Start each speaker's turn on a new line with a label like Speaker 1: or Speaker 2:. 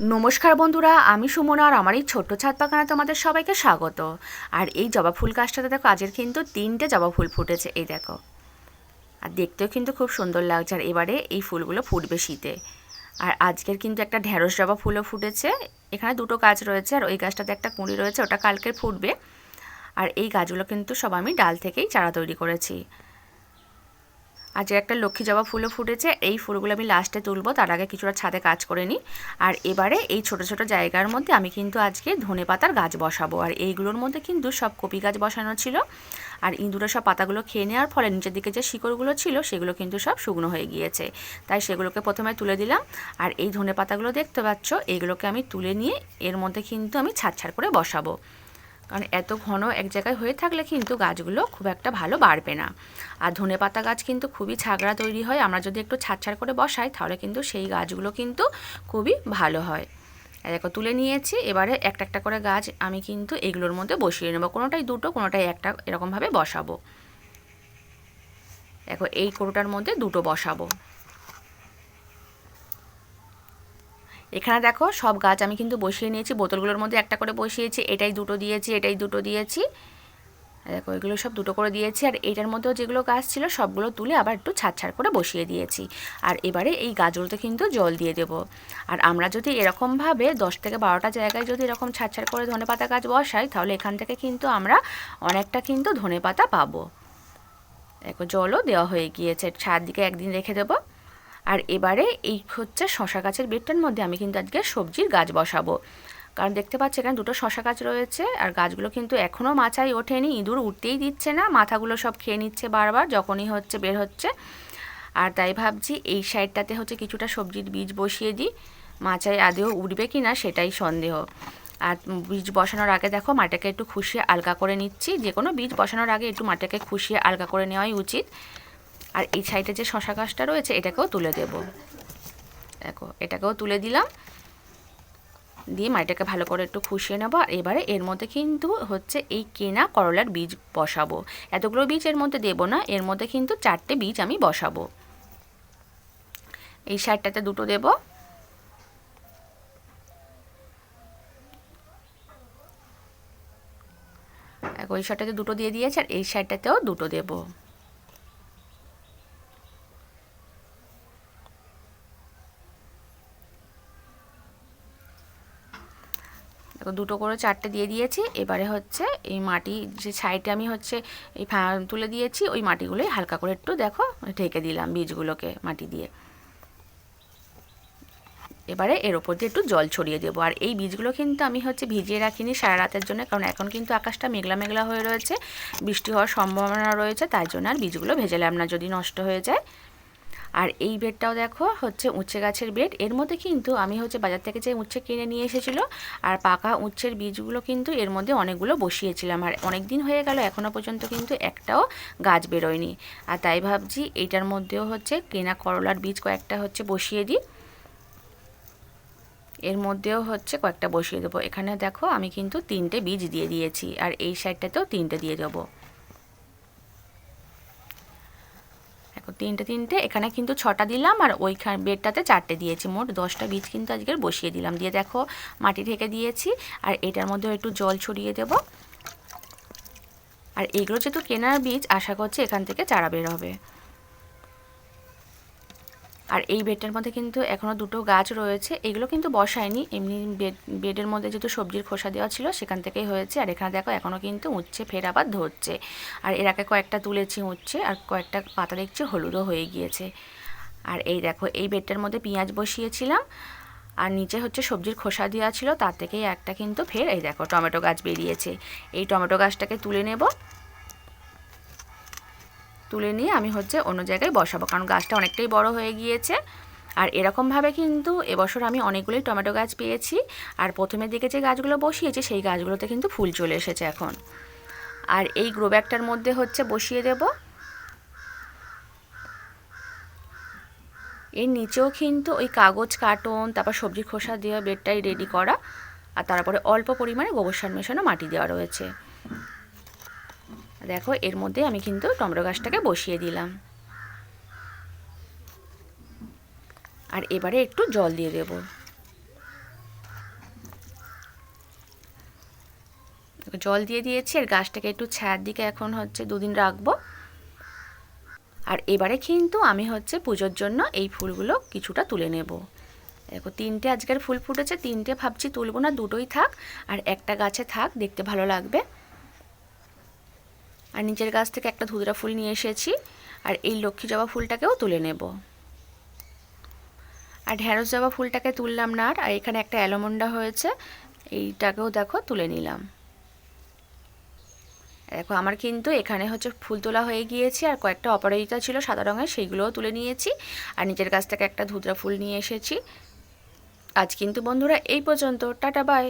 Speaker 1: নমস্কার বন্ধুরা, আমি সুমনা আর আমার এই ছোট্ট ছাদ বাগানে তোমাদের সবাইকে স্বাগত। আর এই জবা ফুল গাছটাতে দেখো, আজের কিন্তু তিনটে জবা ফুল ফুটেছে, এই দেখো। আর দেখতেও কিন্তু খুব সুন্দর লাগছে, আর এবারে এই ফুলগুলো ফুটবে শীতে। আর আজকের কিন্তু একটা ঢ্যাঁড়স জবা ফুলও ফুটেছে, এখানে দুটো গাছ রয়েছে, আর ওই গাছটাতে একটা কুঁড়ি রয়েছে, ওটা কালকে ফুটবে। আর এই গাছগুলো কিন্তু সব আমি ডাল থেকেই চারা তৈরি করেছি। আজ একটা লক্ষ্মী জবা ফুলও ফুটেছে, এই ফুলগুলো আমি লাস্টে তুলবো। তার আগে কিছুটা ছাদে কাজ করে নিই। আর এবারে এই ছোট ছোট জায়গার মধ্যে আমি কিন্তু আজকে ধনে পাতার গাছ বসাবো। আর এইগুলোর মধ্যে কিন্তু সব কপি গাছ বসানো ছিল। আর ইঁদুরে সব পাতাগুলো খেয়ে নেওয়ার ফলে নিচের দিকে যে শিকড়গুলো ছিল, সেগুলো কিন্তু সব শুকনো হয়ে গিয়েছে। তাই সেগুলোকে প্রথমে তুলে দিলাম। আর এই ধনে পাতাগুলো দেখতে পাচ্ছ এইগুলোকে আমি তুলে নিয়ে এর মধ্যে কিন্তু আমি ছাড় ছাড় করে বসাবো। কারণ এত ঘন এক জায়গায় হয়ে থাকলে কিন্তু গাছগুলো খুব একটা ভালো বাড়বে না। আর ধনে পাতা গাছ কিন্তু খুবই ছাগড়া তৈরি হয়, আমরা যদি একটু ছাড় করে বসাই তাহলে কিন্তু সেই গাছগুলো কিন্তু খুবই ভালো হয়। দেখো, তুলে নিয়েছি, এবারে একটা একটা করে গাছ আমি কিন্তু এগুলোর মধ্যে বসিয়ে নেব। কোনোটাই দুটো, কোনোটাই একটা এরকমভাবে বসাবো। দেখো, এই কোটোটার মধ্যে দুটো বসাবো। এখানে দেখো সব গাছ আমি কিন্তু বসিয়ে নিয়েছি, বোতলগুলোর মধ্যে একটা করে বসিয়েছি, এটাই দুটো দিয়েছি, এটাই দুটো দিয়েছি। দেখো, এগুলো সব দুটো করে দিয়েছি আর এটার মধ্যেও যেগুলো গাছ ছিল সবগুলো তুলে আবার একটু ছাড় ছাড় করে বসিয়ে দিয়েছি। আর এবারে এই গাছগুলোতে কিন্তু জল দিয়ে দেব। আর আমরা যদি এরকমভাবে দশ থেকে বারোটা জায়গায় যদি এরকম ছাড় ছাড় করে ধনে পাতা গাছ বসাই, তাহলে এখান থেকে কিন্তু আমরা অনেকটা কিন্তু ধনে পাতা পাবো। দেখো, জলও দেওয়া হয়ে গিয়েছে দিকে একদিন রেখে দেবো। আর এবারে এই হচ্ছে শশা গাছের বেডটার মধ্যে আমি কিন্তু আজকে সবজির গাছ বসাবো। কারণ দেখতে পাচ্ছি এখানে দুটো শশা গাছ রয়েছে আর গাছগুলো কিন্তু এখনও মাচাই ওঠেনি, ইঁদুর উঠতেই দিচ্ছে না, মাথাগুলো সব খেয়ে নিচ্ছে বারবার, যখনই হচ্ছে বের হচ্ছে। আর তাই ভাবছি এই সাইডটাতে হচ্ছে কিছুটা সবজির বীজ বসিয়ে দিই মাচায় আদেও উঠবে কি না সেটাই সন্দেহ। আর বীজ বসানোর আগে দেখো মাটিটাকে একটু খুশিয়ে আলগা করে নিচ্ছি যে কোনো বীজ বসানোর আগে একটু মাটিটাকে খুশিয়ে আলগা করে নেওয়াই উচিত। আর এই সাইডে যে শশা গাছটা রয়েছে, এটাকেও তুলে দেব। দেখো, এটাকেও তুলে দিলাম। দিয়ে মাটিটাকে ভালো করে একটু খুশিয়ে নেব। আর এবারে এর মধ্যে কিন্তু হচ্ছে এই কেনা করলার বীজ বসাবো। এতগুলো বীজ এর মধ্যে দেবো না, এর মধ্যে কিন্তু চারটে বীজ আমি বসাবো। এই সাইডটাতে দুটো দেব। ওই সাইডটাতে দুটো দিয়ে দিয়েছে, আর এই সাইডটাতেও দুটো দেবো। দেখো দুটো করে চারটে দিয়ে দিয়েছি। এবারে হচ্ছে এই মাটি, যে সাইডে আমি হচ্ছে এই তুলে দিয়েছি, ওই মাটিগুলোই হালকা করে একটু দেখো, ঢেকে দিলাম বীজগুলোকে মাটি দিয়ে। এবারে এর ওপর দিয়ে একটু জল ছড়িয়ে দেবো। আর এই বীজগুলো কিন্তু আমি হচ্ছে ভিজিয়ে রাখিনি সারা রাতের জন্য, কারণ এখন কিন্তু আকাশটা মেঘলা মেঘলা হয়ে রয়েছে, বৃষ্টি হওয়ার সম্ভাবনা রয়েছে তাই জন্য আর বীজগুলো ভেজালাম না যদি নষ্ট হয়ে যায়। আর এই বেডটাও দেখো হচ্ছে উচ্ছে গাছের বেড এর মধ্যে কিন্তু আমি হচ্ছে বাজার থেকে যে উচ্ছে কিনে নিয়ে এসেছিল, আর পাকা উচ্ছের বীজগুলো কিন্তু এর মধ্যে অনেকগুলো বসিয়েছিলাম। আর অনেক দিন হয়ে গেল এখনও পর্যন্ত কিন্তু একটাও গাছ বেরোয়নি। আর তাই ভাবছি এইটার মধ্যেও হচ্ছে কেনা করলার বীজ কয়েকটা হচ্ছে বসিয়ে দিই। এর মধ্যেও হচ্ছে কয়েকটা বসিয়ে দেবো। এখানে দেখো আমি কিন্তু তিনটে বীজ দিয়ে দিয়েছি, আর এই সাইডটাতেও তিনটে দিয়ে দেবো। দেখো, তিনটে তিনটে, এখানে কিন্তু ছটা দিলাম আর ওইখান বেডটাতে চারটে দিয়েছি। মোট দশটা বীজ কিন্তু আজকের বসিয়ে দিলাম। দিয়ে দেখো, মাটি ঢেকে দিয়েছি আর এটার মধ্যে একটু জল ছড়িয়ে দেব। আর এগুলো যেহেতু কেনার বীজ, আশা করছি এখান থেকে চারা বের হবে। আর এই বেডটার মধ্যে কিন্তু এখনও দুটো গাছ রয়েছে। এগুলো কিন্তু বসায়নি। এমনি বেড, বেডের মধ্যে যেহেতু সবজির খোসা দেওয়া ছিল, সেখান থেকেই হয়েছে। আর এখানে দেখো এখনও কিন্তু উচ্ছে ফের আবার ধরছে। আর এর আগে কয়েকটা তুলেছি উচ্ছে, আর কয়েকটা পাতা দেখছি হলুদও হয়ে গিয়েছে। আর এই দেখো, এই বেডটার মধ্যে পেঁয়াজ বসিয়েছিলাম। আর নিচে হচ্ছে সবজির খোসা দেওয়া ছিল, তার থেকেই একটা কিন্তু ফের, এই দেখো, টমেটো গাছ বেরিয়েছে। এই টমেটো গাছটাকে তুলে নেব। তুলে নিয়ে আমি হচ্ছে অন্য জায়গায় বসাবো। কারণ গাছটা অনেকটাই বড় হয়ে গিয়েছে। আর এরকমভাবে কিন্তু এবছর আমি অনেকগুলোই টমেটো গাছ পেয়েছি। আর প্রথমের দিকে যে গাছগুলো বসিয়েছি, সেই গাছগুলোতে কিন্তু ফুল চলে এসেছে এখন। আর এই গ্রো ব্যাগটার মধ্যে হচ্ছে বসিয়ে দেব। এর নিচেও কিন্তু ওই কাগজ, কার্টন, তারপর সবজি খোসা দেওয়া বেডটাই রেডি করা। আর তারপরে অল্প পরিমাণে গোবর সার মেশানো মাটি দেওয়া রয়েছে। দেখো, এর মধ্যে আমি কিন্তু টমেটো গাছটাকে বসিয়ে দিলাম। আর এবারে একটু জল দিয়ে দেব। জল দিয়ে দিয়েছি, আর গাছটাকে একটু ছায়ার দিকে এখন হচ্ছে দুদিন রাখব। আর এবারে কিন্তু আমি হচ্ছে পুজোর জন্য এই ফুলগুলো কিছুটা তুলে নেব। দেখো, তিনটে আজকের ফুল ফুটেছে, তিনটে ভাবছি তুলবো না, দুটোই থাক, আর একটা গাছে থাক, দেখতে ভালো লাগবে। আর নিচের গাছ থেকে একটা ধুদরা ফুল নিয়ে এসেছি আর এই লক্ষ্মী জবা ফুলটাকেও তুলে নেব। আর ঢ্যাঁড়স জবা ফুলটাকে তুললাম না আর এখানে একটা অ্যালোমন্ডা হয়েছে, এইটাকেও দেখো তুলে নিলাম। দেখো, আমার কিন্তু এখানে হচ্ছে ফুল তোলা হয়ে গিয়েছে আর কয়েকটা অপরাজিতা ছিল সাদা রঙের, সেইগুলোও তুলে নিয়েছি। আর নিজের কাছ থেকে একটা ধুদরা ফুল নিয়ে এসেছি। আজ কিন্তু বন্ধুরা এই পর্যন্ত, টাটা বাই